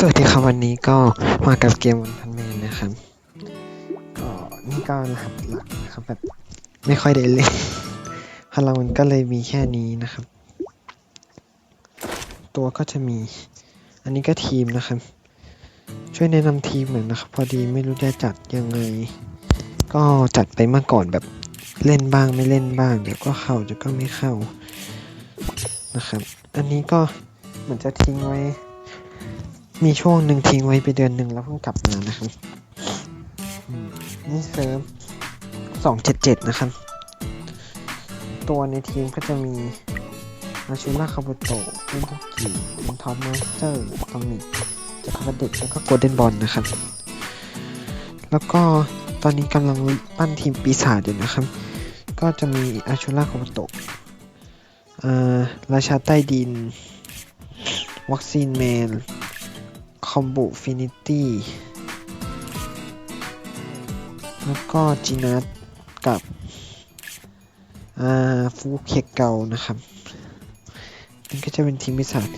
สวัสดีครับวันนี้ก็มากับเกมวันพันแมนนะครับก็นี่ก็รหัสหลักนะครับแบบไม่ค่อยได้เล่นพลังมันก็เลยมีแค่นี้นะครับ ตัวก็จะมี อันนี้ก็ทีมนะครับ ช่วยแนะนำทีมหน่อยนะครับ พอดีไม่รู้จะจัดยังไง ก็จัดไปเมื่อก่อนแบบเล่นบ้างไม่เล่นบ้าง เดี๋ยวก็เข้าเดี๋ยวก็ไม่เข้านะครับ อันนี้ก็เหมือนจะทิ้งไว้ มีช่วงหนึ่งทิ้งไว้ไปเดือนหนึ่งแล้วเพิ่งกลับมานะครับนี่เซิร์ฟสองเจ็ดเจ็ดนะครับ ตัวในทีมก็จะมีอาชูราคาบุโตะเป็นพวกกิเป็นท็อปมาสเตอร์ตอมิจักรพรรดิเด็กแล้วก็โกลเด้นบอลนะครับ แล้วก็ตอนนี้กำลังปั้นทีมปีศาจอยู่นะครับ ก็จะมีอาชูราคาบุโตะอ่าราชาใต้ดิน วัคซีนแมน อมบุฟินิตี้แล้วก็จีนัทกับอ่าฟูเคเกานะครับนี่ก็จะเป็นทีมพิศาจ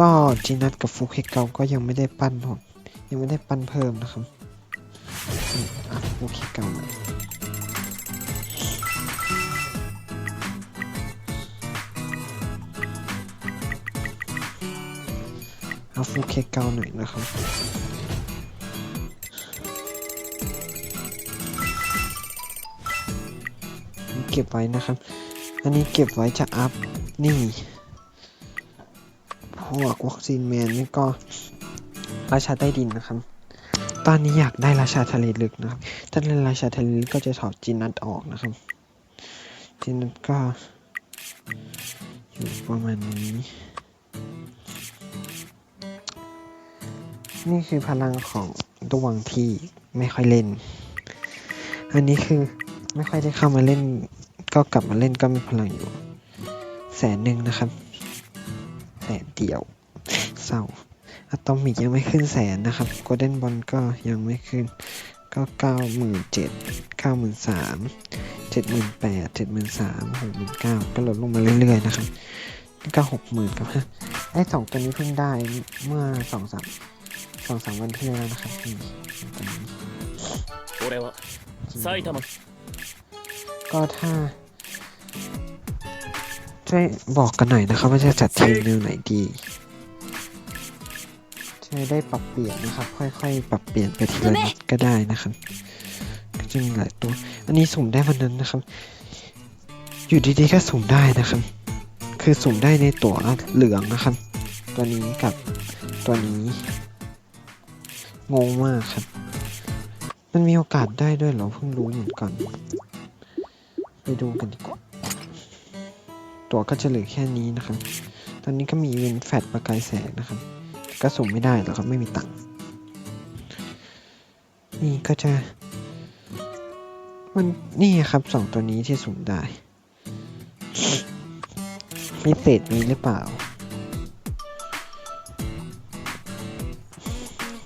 ก็จีนัทกับฟูเคเกาก็ยังไม่ได้ปั้นหมดยังไม่ได้ปั้นเพิ่มนะครับอะฟูเคเกา เอาฟูเคเกาหน่อยนะครับเก็บไว้นะครับ อันนี้เก็บไว้จะอัพนี่พวกวัคซีนแมนนี่ก็ราชาใต้ดินนะครับ ตอนนี้อยากได้ราชาทะเลลึกนะครับ ถ้าเล่นราชาทะเลลึกก็จะถอดจินนัทออกนะครับ จินนัทก็อยู่ประมาณนี้ นี่คือพลังของดวงที่ไม่ค่อยเล่น อันนี้คือไม่ค่อยได้เข้ามาเล่น ก็กลับมาเล่นก็มีพลังอยู่ แสนหนึ่งนะครับ แสนเดียวเศร้าอะตอมิกยังไม่ขึ้นแสนนะครับโกลเด้นบอลก็ยังไม่ขึ้น ก็เก้าหมื่นเจ็ดเก้าหมื่นสามเจ็ดหมื่นแปดเจ็ดหมื่นสามหกหมื่นเก้าก็ลดลงมาเรื่อยๆนะครับนี่ก็หกหมื่นกับฮะไอ้สองตัวนี้เพิ่งได้เมื่อสองสาม สองสามวันที่แล้วนะครับนี่สองตัวนี้ 俺は埼玉 ก็ถ้า ช่วยบอกกันหน่อยนะครับ ว่าจะจัดทีมแนวไหนดีจะได้ปรับเปลี่ยนนะครับ ค่อยๆ ปรับเปลี่ยนไปทีละนิดก็ได้นะครับ ก็จะมีหลายตัว อันนี้สุ่มได้วันนั้นนะครับ อยู่ดีๆก็สุ่มได้นะครับ คือสุ่มได้ในตัวเหลืองนะครับ ตัวนี้กับตัวนี้ งงมากครับ มันมีโอกาสได้ด้วยเหรอเพิ่งรู้เหมือนกันไปดูกันดีกว่า ตัวก็จะเหลือแค่นี้นะครับ ตอนนี้ก็มีเวนแฟดประกายแสงนะครับ ก็ส่งไม่ได้หรอกครับไม่มีตังค์ นี่ก็จะ มันนี่ครับสองตัวนี้ที่สุ่มได้ พิเศษมีหรือเปล่า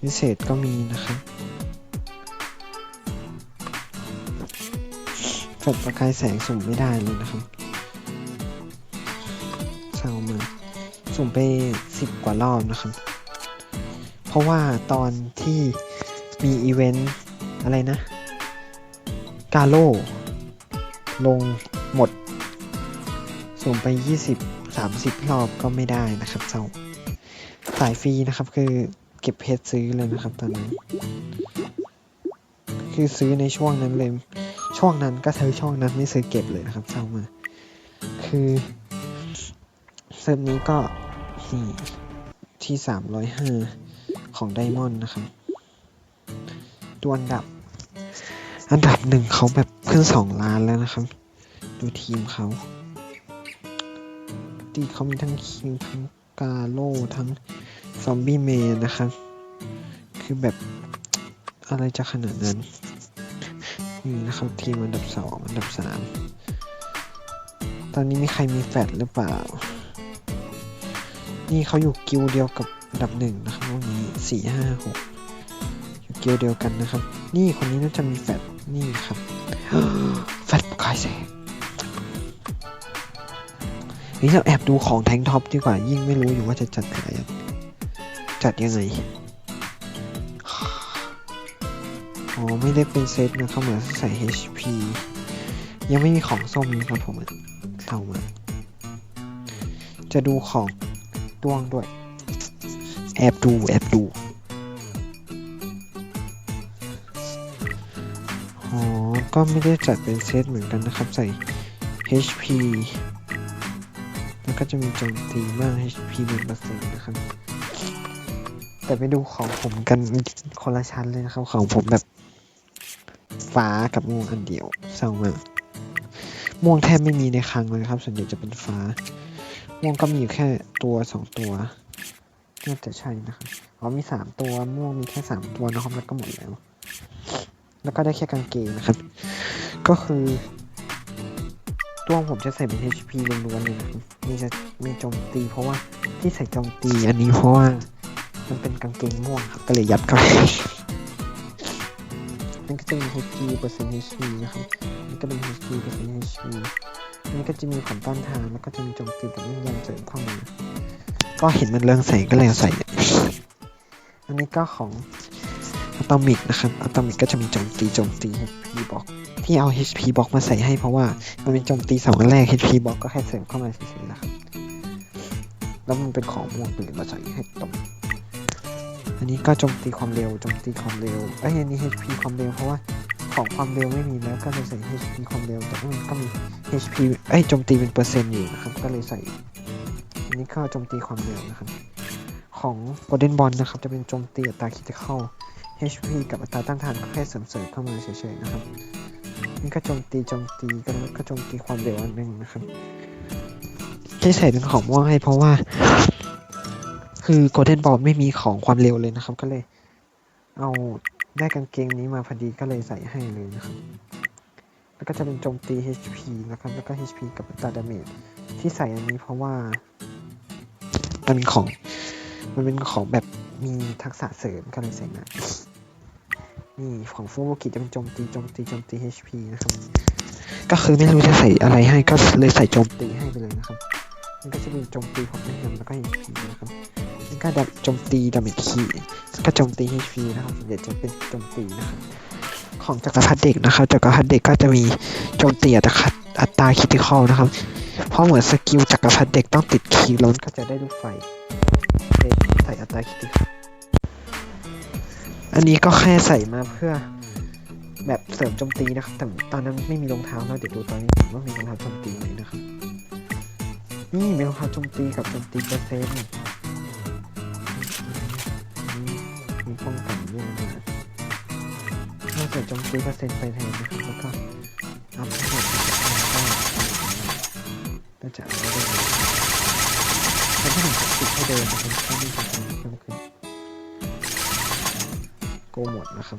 พิเศษก็มีนะครับแฟลชประกายแสงสุ่มไม่ได้เลยนะครับเศร้ามากสุ่มไปสิบกว่ารอบนะครับ เพราะว่าตอนที่มีอีเวนต์อะไรนะ กาโลลงหมด สุ่มไป 20 30 รอบก็ไม่ได้นะครับเศร้าสายฟรีนะครับคือ ก็บเพชรซื้อเลยนะครับตอนนั้นคือซื้อในช่วงนั้นเลย ช่วงนั้นก็ซื้อช่วงนั้นไม่ซื้อเก็บเลยนะครับเศร้ามากคือเซิร์ฟนี้ก็นี่ที่ 305 ของไดมอนด์นะครับตัวอันดับ อันดับหนึ่งเขาแบบขึ้น 2 ล้านแล้วนะครับ ดูทีมเขาตีเขามีทั้งคิงทั้งกาโลทั้ง ซอมบี้เมนนะครับ คือแบบอะไรจะขนาดนั้น นี่นะครับทีมอันดับสองอันดับสามตอนนี้มีใครมีแฟดหรือเปล่า นี่เขาอยู่กิลด์เดียวกับอันดับหนึ่งนะครับวันนี้สี่ห้าหกอยู่กิลด์เดียวกันนะครับ นี่คนนี้น่าจะมีแฟดนี่ครับแฟดประกายแสงนี่เราแอบดูของแทงท็อปดีกว่ายิ่งไม่รู้อยู่ว่าจะจัดอะไร จัดยังไงอ๋อไม่ได้เป็นเซตนะครับเหมือนใส่ HP ยังไม่มีของส้มนะครับผมเศร้ามาจะดูของดวงด้วย แอบดูแอบดูอ๋อก็ไม่ได้จัดเป็นเซตเหมือนกันนะครับใส่ HP แล้วก็จะมีโจมตีมาก HP หนึ่งเปอร์เซ็นต์นะครับ แต่ไปดูของผมกันคนละชั้นเลยนะครับ ของผมแบบฟ้ากับม่วงอันเดียวเศร้ามากม่วงแทบไม่มีในคลังเลยครับ ส่วนใหญ่จะเป็นฟ้า ม่วงก็มีอยู่แค่ตัวสองตัวน่าจะใช่นะครับอ๋อมีสามตัวม่วงมีแค่สามตัวนะครับแล้วก็หมดแล้ว แล้วก็ได้แค่กางเกงนะครับ ก็คือตัวผมจะใส่เป็น HP ล้วนๆเลยนะครับมีจะมีโจมตีเพราะว่าที่ใส่โจมตีอันนี้เพราะว่า มันเป็นกางเกงม่วงครับก็เลยยัดเข้าไปมันก็จะมี HP เปอร์เซ็นต์ HP นะครับมันก็เป็น HP เปอร์เซ็นต์ HP มันก็จะมีผลต้านทานแล้วก็จะมีโจมตีกับยิ่งยันเสริมเข้ามาก็เห็นมันเรืองแสงก็เลยใส่ อันนี้ก็ของอะตอมิกนะครับอะตอมิกก็จะมีโจมตีโจมตี HP บล็อกที่เอา HP บล็อกมาใส่ให้เพราะว่ามันเป็นโจมตีสองอันแรก HP บล็อกก็แค่เสริมเข้ามาเฉยๆนะครับ แล้วมันเป็นของม่วงปืนมาใส่ให้ตรง อันนี้ก็โจมตีความเร็วโจมตีความเร็วไอ้ยอันนี้ HP ความเร็วเพราะว่าของความเร็วไม่มีแล้วก็เลยใส่ HP ความเร็วแต่ว่ามันก็มี HP ไอ้โจมตีเป็นเปอร์เซ็นต์อยู่นะครับก็เลยใส่อันนี้ก็โจมตีความเร็วนะครับ ของ Golden Ball นะครับจะเป็นโจมตีอัตราคิดเข้า HP กับอัตราต้านทานก็แค่เสริมๆเข้ามาเฉยๆนะครับนี่ก็โจมตีโจมตีก็แล้วก็โจมตีความเร็วอันหนึ่งนะครับที่ใส่เป็นของม่วงให้เพราะว่า คือ Golden Ball ไม่มีของความเร็วเลยนะครับ ก็เลย เอาได้กางเกงนี้มาพอดีก็เลยใส่ให้เลยนะครับ แล้วก็จะเป็นโจมตี HP นะครับ แล้วก็ HP กับตาดาเมจที่ใส่อันนี้เพราะว่า มันเป็นของ มันเป็นของแบบมีทักษะเสริมก็เลยใส่มานี่ของฟูโบกิจะเป็นโจมตีโจมตีโจมตี HP นะครับ ก็คือไม่รู้จะใส่อะไรให้ก็เลยใส่โจมตีให้ไปเลยนะครับ มันก็จะมีโจมตีของแม่นำแล้วก็ HP นะครับ ก็ดับโจมตีดาเมจคีก็โจมตี HP นะครับส่วนใหญ่จะเป็นโจมตีนะครับของจักรพรรดิเด็กนะครับจักรพรรดิเด็กก็จะมีโจมตีอัตราอัตราคิติคอลนะครับ เพราะเหมือนสกิลจักรพรรดิเด็กต้องติดคีย์ล้นก็จะได้ลูกไฟใส่อัตราคิดอันนี้ก็แค่ใส่มาเพื่อแบบเสริมโจมตีนะครับแต่ตอนนั้นไม่มีรองเท้าแล้วเดี๋ยวดูตอนนี้ว่ามีรองเท้าโจมตีไหมนะครับนี่มีรองเท้าโจมตีกับโจมตีเปอร์เซ็นต์ เราใส่โจมตีเปอร์เซ็นต์ไปแทนนะครับแล้วก็อัพให้หมดก็จะเอาได้เลยทำให้ผมติดให้เดินนะครับให้มีความเพิ่มขึ้นโกหมดนะครับ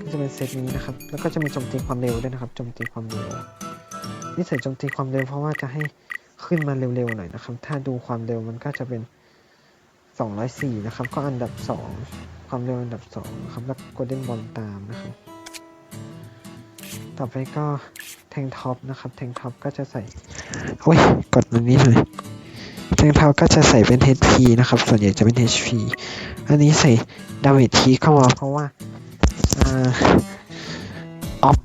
ก็จะเป็นเซตนี้นะครับ แล้วก็จะมีโจมตีความเร็วด้วยนะครับโจมตีความเร็วนี่ใส่โจมตีความเร็วเพราะว่าจะให้ขึ้นมาเร็วๆหน่อยนะครับ ถ้าดูความเร็วมันก็จะเป็น 204 นะครับ ก็อันดับ 2 ความเร็วอันดับ2นะครับแล้วโกลเด้นบอลตามนะครับต่อไปก็แทงท็อปนะครับ แทงท็อปก็จะใส่โอ้ยกดมันนี้เลยแทงท็อปก็จะใส่เป็น HP นะครับ ส่วนใหญ่จะเป็น HP อันนี้ใส่ดาเมจทีเข้ามาเพราะว่าอออป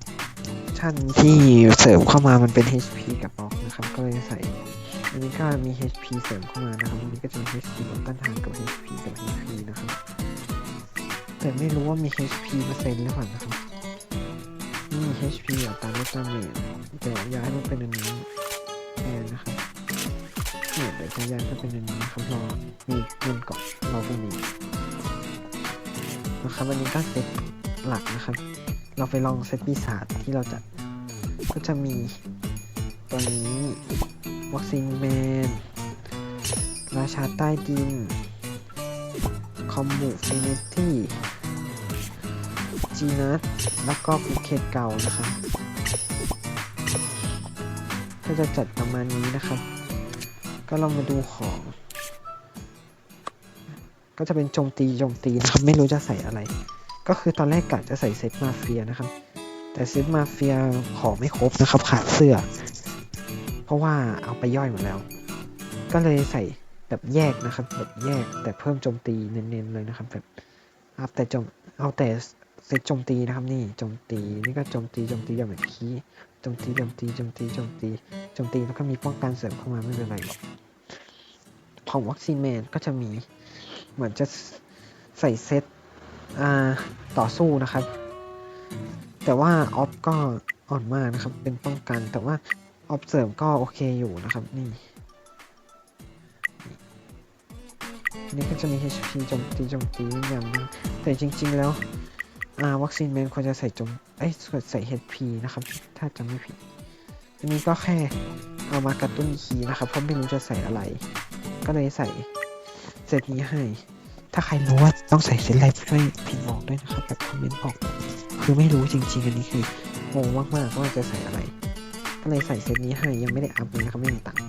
ชั่นที่เสริมเข้ามามันเป็น HP กับบล็อกนะครับ ก็เลยใส่ อันนี้ก็มี HP เสริมเข้ามานะครับอันนี้ก็จะมี HP ต้านทานกับ HP กับ HP นะครับ แต่ไม่รู้ว่ามี HP เปอร์เซ็นต์หรือเปล่านะครับนี่ HP อัตราลดดาเมจแต่ย้ายมาเป็นอันนี้แทนนะครับเนี่ยเดี๋ยวจะย้ายมาเป็นอันนี้นะครับรอมีเงินก่อนรอพรุ่งนี้นะครับอันนี้ก็เซตหลักนะครับ เราไปลองเซตปีศาจที่เราจะก็จะมีตัวนี้วัคซีนแมนราชาใต้ดิน อมมูฟินิตี้จีนัทแล้วก็ภูเก็ตเก่านะครับก็จะจัดประมาณนี้นะครับ ก็ลองมาดูของ ก็จะเป็นโจมตีโจมตีนะครับ ไม่รู้จะใส่อะไร ก็คือตอนแรกกะจะใส่เซตมาเฟียนะครับ แต่เซตมาเฟียของไม่ครบนะครับ ขาดเสื้อ เพราะว่าเอาไปย่อยหมดแล้ว ก็เลยใส่ แบบแยกนะครับ แบบแยกแต่เพิ่มโจมตีเน้นๆเลยนะครับแบบอัพแต่จมเอาแต่เซตโจมตีนะครับนี่โจมตีนี่ก็โจมตีโจมตีอย่างแบบคีโจมตีโจมตีโจมตีโจมตีโจมตีแล้วก็มีป้องกันเสริมเข้ามาไม่เป็นไรหรอกของวัคซีนแมนก็จะมีเหมือนจะใส่เซตอ่าต่อสู้นะครับ แต่ว่าออฟก็อ่อนมากนะครับ เป็นป้องกันแต่ว่าออฟเสริมก็โอเคอยู่นะครับนี่ อันนี่ก็จะมี HP โจมตีโจมตีอย่างนึงแต่จริง ๆ แล้วอ่าวัคซีนแมนควรจะใส่โจมเอ้ยควรใส่ HP นะครับ ถ้าจำไม่ผิด อันนี้ก็แค่เอามากระตุ้นคีนะครับ เพราะไม่รู้จะใส่อะไร ก็เลยใส่เซตนี้ให้ ถ้าใครรู้ว่าต้องใส่เซตอะไรช่วยพิมพ์บอกด้วยนะครับแบบคอมเมนต์บอก คือไม่รู้จริง ๆ อันนี้คืองงมากๆว่าจะใส่อะไร ก็เลยใส่เซตนี้ให้ยังไม่ได้อัพเลยนะครับไม่มีตังค์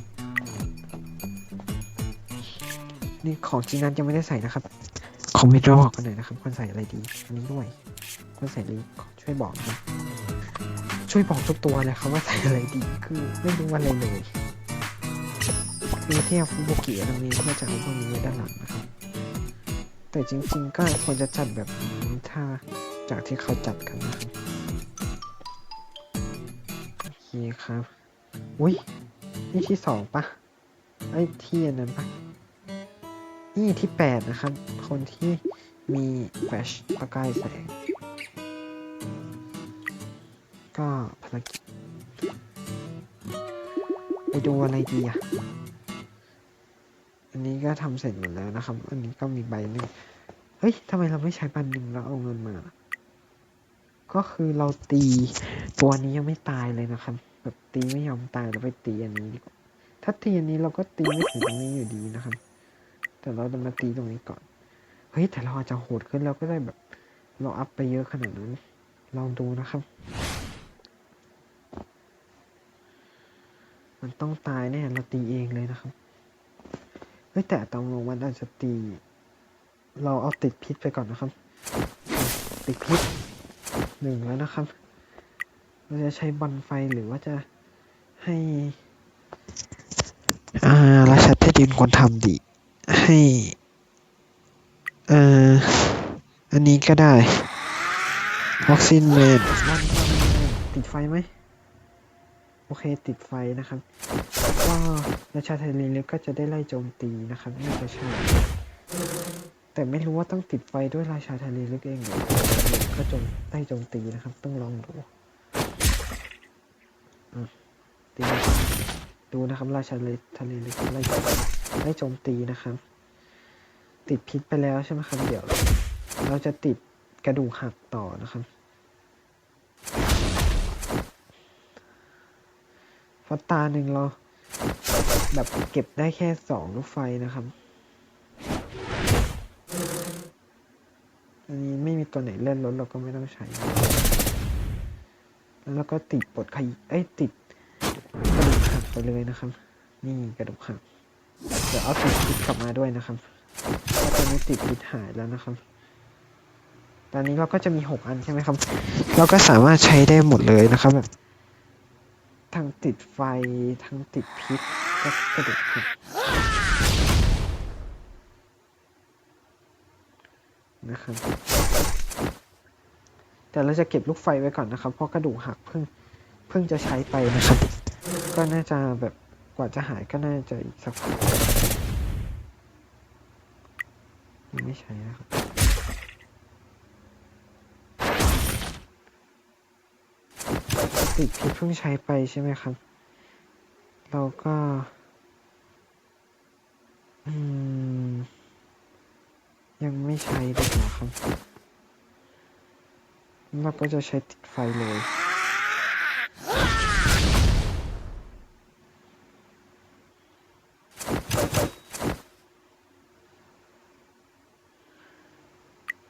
นี่ของจริงนั้นยังไม่ได้ใส่นะครับคอมเมนต์บอกกันหน่อยนะครับควรใส่อะไรดีอันนี้ด้วยควรใส่ลีช่วยบอกนะช่วยบอกทุกตัวเลยครับว่าใส่อะไรดีคือไม่รู้อะไรเลยคือเทียบฟุบุกิตรงนี้เพื่อจะเอาพวกนี้ไว้ด้านหลังนะครับแต่จริงๆก็ควรจะจัดแบบนี้ถ้าจากที่เขาจัดกันนะครับโอเคครับ อุ้ยนี่ที่สองปะไอ้ที่อันนั้นปะ นี่ที่แปดนะครับ คนที่มีแฟชประกายแสง ก็ภารกิจ ไปดูอะไรดีอะ อันนี้ก็ทำเสร็จหมดแล้วนะครับ อันนี้ก็มีใบหนึ่งเฮ้ยทำไมเราไม่ใช้พันหนึ่งแล้วเอาเงินมา ก็คือเราตีตัวนี้ยังไม่ตายเลยนะครับ แบบตีไม่ยอมตายเราไปตีอันนี้ดีกว่า ถ้าตีอันนี้เราก็ตีไม่ถึงตรงนี้อยู่ดีนะครับ แต่เราจะมาตีตรงนี้ก่อน เฮ้ย แต่เราอาจจะโหดขึ้นเราก็ได้แบบ เราอัพไปเยอะขนาดนั้น ลองดูนะครับ มันต้องตายแน่เราตีเองเลยนะครับ เฮ้ย แต่ตรงลงมันอาจจะตี เราเอาติดพิษไปก่อนนะครับ ติดพิษหนึ่งแล้วนะครับ เราจะใช้บอลไฟหรือว่าจะให้ อ่าราชาเพชรยืนควรทำดี ให้ เอ่อ อันนี้ก็ได้วัคซีนเมนติดไฟไหม โอเคติดไฟนะครับ ก็ราชาไทยลีเล็กก็จะได้ไล่โจมตีนะครับน่าจะใช่แต่ไม่รู้ว่าต้องติดไฟด้วยราชาไทยลีเล็กเองหรือก็โจมได้โจมตีนะครับ ต้องลองดูอะตี ดูนะครับราชาทะเลเล็กไล่โจมไล่โจมตีนะครับ ติดพิษไปแล้วใช่ไหมครับ เดี๋ยว เราจะติดกระดูกหักต่อนะครับฟัตตาหนึ่งเราแบบเก็บได้แค่สองลูกไฟนะครับ อันนี้ไม่มีตัวไหนเล่นรถเราก็ไม่ต้องใช้ แล้วเราก็ติดปลดขยเอ้ยติด ไปเลยนะครับ นี่กระดูกหักเดี๋ยวเอาติดพิษกลับมาด้วยนะครับถ้าตอนนี้ติดพิษหายแล้วนะครับ ตอนนี้เราก็จะมีหกอันใช่ไหมครับ เราก็สามารถใช้ได้หมดเลยนะครับแบบทั้งติดไฟทั้งติดพิษก็กระดูกหักนะครับแต่เราจะเก็บลูกไฟไว้ก่อนนะครับ เพราะกระดูกหักเพิ่งเพิ่งจะใช้ไปนะครับ ก็น่าจะแบบกว่าจะหายก็น่าจะอีกสักพักยังไม่ใช้นะครับติดพิษเพิ่งใช้ไปใช่ไหมครับ เราก็อืมยังไม่ใช้ดีกว่าครับ เราก็จะใช้ติดไฟเลย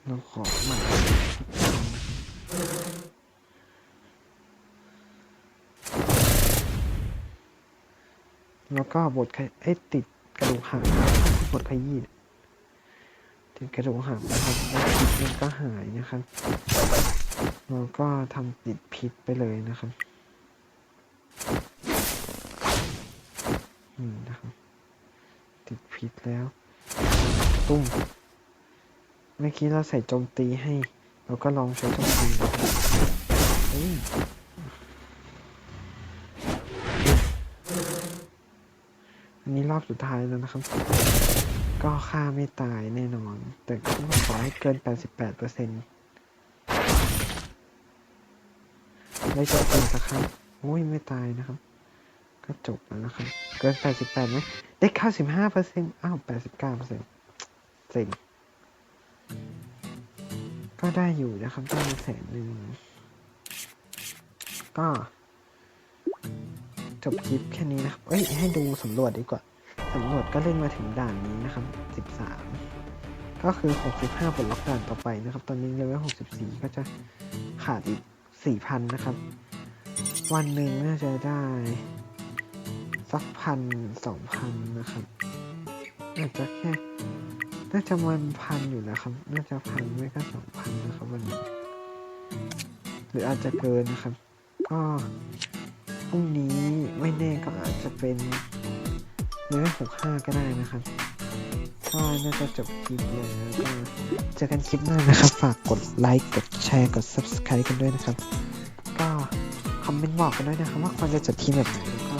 เราขอใหม่แล้วก็บทขยเอ้ยติดกระดูกหักบทขยี้ติดกระดูกหักนะครับแล้วพิษมันก็หายนะครับเราก็ทำติดพิษไปเลยนะครับนี่นะครับ ติดพิษแล้ว ตุ้ม เมื่อกี้เราใส่โจมตีให้ เราก็ลองใช้โจมทีอันนี้รอบสุดท้ายแล้วนะครับ ก็ฆ่าไม่ตายแน่นอน แต่ก็ขอให้เกิน 88เปอร์เซ็นต์ได้จบกันสักครั้งโอ้ยไม่ตายนะครับ ก็จบแล้วนะครับ เกิน 88ไหมได้ 95เปอร์เซ็นต์อ้าว 89เปอร์เซ็นต์เซ็ง ก็ได้อยู่นะครับได้มาแสนหนึ่งก็จบคลิปแค่นี้นะครับ เอ้ย ให้ดูสำรวจดีกว่า สำรวจก็เล่นมาถึงด่านนี้นะครับ 13 ก็คือ 65ปลล็อกด่านต่อไปนะครับ ตอนนี้เลเวล64 ก็จะขาดอีก 4,000 นะครับ วันหนึ่งน่าจะได้ สักพันสองพันนะครับ อาจจะแค่ น่าจะมันพันอยู่นะครับ น่าจะพันไม่ก็สองพันนะครับวันนี้หรืออาจจะเกินนะครับ ก็พรุ่งนี้ไม่แน่ก็อาจจะเป็นเลเวลหกห้าก็ได้นะครับก็น่าจะจบคลิปแล้วก็เจอกันคลิปหน้านะครับ ฝากกดไลค์ กดแชร์ กด subscribe กันด้วยนะครับ ก็คอมเมนต์บอกกันด้วยนะครับ ว่าควรจะจัดทีมแบบไหนแล้วก็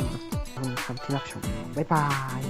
ขอบคุณครับที่รับชม บ๊ายบาย